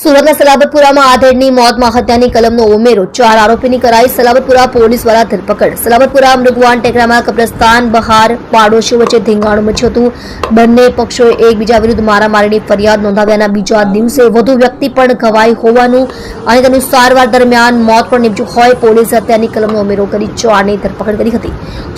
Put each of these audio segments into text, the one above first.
સુરતના સલાબતપુરામાં આધેડની મોતમાં હત્યાની કલમનો ઉમેરો. ચાર આરોપીની કરાઈ સલાબતપુરા પોલીસ દ્વારા ધરપકડ. સલાબતપુરા મૃગવાન ટેકરામાં કબ્રસ્તાન, બહાર પાડોશીઓ વચ્ચે ધીંગાણું મચ્યું હતું. બંને પક્ષોએ એકબીજા વિરુદ્ધ મારામારીની ફરિયાદ નોંધાવ્યાના બીજા દિવસે વધુ વ્યક્તિ પણ ઘવાઈ હોવાનું અને તેનું સારવાર દરમિયાન મોત પણ નીપજ્યું હોય પોલીસે હત્યાની કલમનો ઉમેરો કરી ચારની ધરપકડ કરી હતી.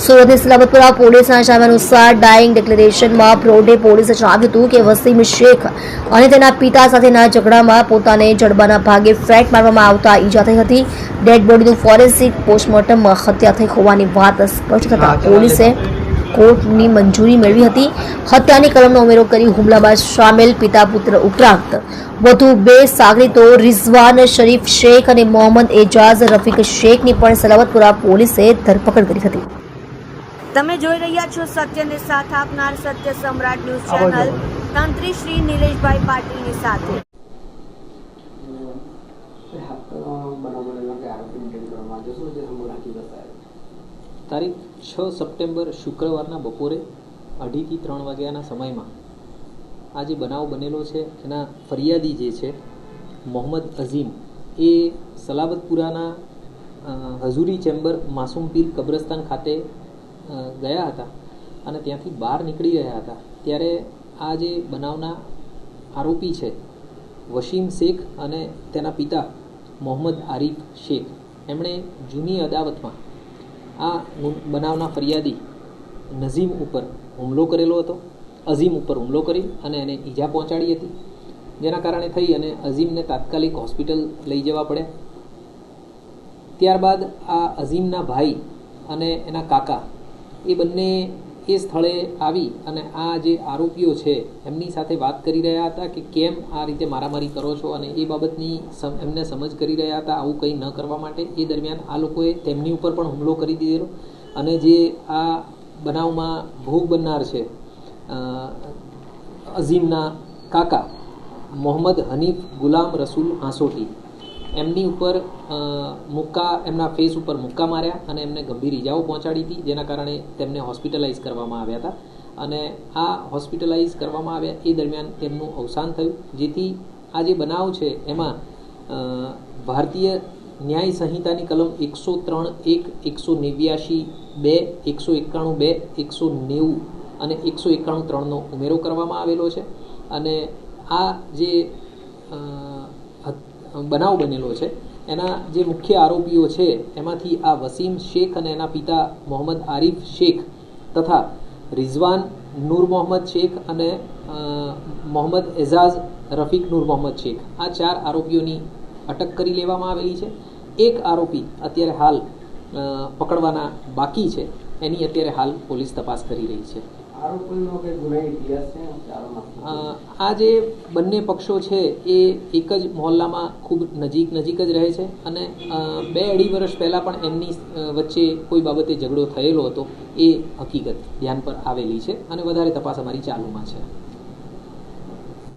સુરતની સલાબતપુરા પોલીસના જણાવ્યા અનુસાર ડાઇંગ ડિક્લેરેશનમાં પ્રોડે પોલીસે જણાવ્યું હતું કે વસીમ શેખ અને તેના પિતા સાથેના ઝઘડામાં પોતાને જડબાના ભાગે ફ્રેટ મારવામાં આવતા ઈજા થઈ હતી. ડેડ બોડીનું ફોરેન્સિક પોસ્ટમોર્ટમમાં હત્યા થઈ હોવાની વાત સ્પષ્ટ થતા પોલીસે કોર્ટની મંજૂરી મેળવી હતી. હત્યાની કલમનો ઉમેરો કરી હુમલામાં સામેલ પિતા પુત્ર ઉપરાંત વધુ બે સાગરીતો રિઝવાન શરીફ શેખ અને મોહમ્મદ એજાઝ રફીક શેખની પણ સલાવતપુરા પોલીસે ધરપકડ કરી હતી. તમે જોઈ રહ્યા છો સત્યને સાથ આપનાર સત્ય સમ્રાટ ન્યૂઝ ચેનલ. તંત્રી શ્રી નિલેશભાઈ પાટીલની સાથે બનાવ બનેલો કે આરોપી નિકળી કરવામાં આવ્યો શું છે સમગ્ર હકીકત સાહેબ તારીખ છ સપ્ટેમ્બર શુક્રવારના બપોરે અઢીથી ત્રણ વાગ્યાના સમયમાં આ જે બનાવ બનેલો છે, એના ફરિયાદી જે છે, મોહમ્મદ અઝીમ, એ સલાબતપુરાના હઝુરી ચેમ્બર માસુમ પીર કબ્રસ્તાન ખાતે ગયા હતા અને ત્યાંથી બહાર નીકળી રહ્યા હતા. ત્યારે આ જે બનાવના આરોપી છે વસીમ શેખ અને તેના પિતા મોહમ્મદ આરીફ શેખ. એમણે જૂની અદાવતમાં આ બનાવના ફરિયાદી નઝીમ ઉપર હુમલો કરેલો હતો. અઝીમ ઉપર હુમલો કરી અને એને ઈજા પહોંચાડી હતી. જેના કારણે થઈ અને અઝીમને તાત્કાલિક હોસ્પિટલ લઈ જવા પડ્યા. ત્યારબાદ આ અઝીમના ભાઈ અને એના કાકા એ બંને એ સ્થળે આવી અને આ જે આરોપીઓ છે, એમની સાથે વાત કરી રહ્યા હતા કે કેમ આ રીતે મારામારી કરો છો અને એ બાબતની એમને સમજ કરી રહ્યા હતા આવું કંઈ ન કરવા માટે. એ દરમિયાન આ લોકોએ તેમની ઉપર પણ હુમલો કરી દીધેલો અને જે આ બનાવમાં ભોગ બનનાર છે અઝીમના કાકા મોહમ્મદ હનીફ ગુલામ રસૂલ આંસોટી એમની ઉપર મુક્કા, એમના ફેસ ઉપર મુક્કા માર્યા અને એમને ગંભીર ઈજાઓ પહોંચાડી હતી, જેના કારણે તેમને હોસ્પિટલાઇઝ કરવામાં આવ્યા હતા. અને આ હોસ્પિટલાઇઝ કરવામાં આવ્યા એ દરમિયાન તેમનું અવસાન થયું, જેથી આ જે બનાવ છે એમાં ભારતીય ન્યાય સંહિતાની કલમ એકસો ત્રણ એક, એકસો નેવ્યાશી બે, એકસો એકાણું બે, એકસો નેવું અને એકસો એકાણું ત્રણનો ઉમેરો કરવામાં આવેલો છે. અને આ જે બનાવ બનેલો છે. એના જે મુખ્ય આરોપીઓ છે, એમાંથી આ વસીમ શેખ અને એના પિતા મોહમ્મદ આરીફ શેખ તથા રિઝવાન નૂર મોહમ્મદ શેખ અને મોહમ્મદ એઝાઝ રફીક નૂર મોહમ્મદ શેખ. આ ચાર આરોપીઓની અટક કરી લેવામાં આવેલી છે. એક આરોપી અત્યારે હાલ પકડવાના બાકી છે. એની અત્યારે હાલ પોલીસ તપાસ કરી રહી છે. આ જે બંને પક્ષો છે, એ એક જ મહોલ્લામાં ખૂબ નજીક નજીક જ રહે છે અને બે અઢી વર્ષ પહેલાં પણ એમની વચ્ચે કોઈ બાબતે ઝઘડો થયેલો હતો, એ હકીકત ધ્યાન પર આવેલી છે અને વધારે તપાસ અમારી ચાલુમાં છે.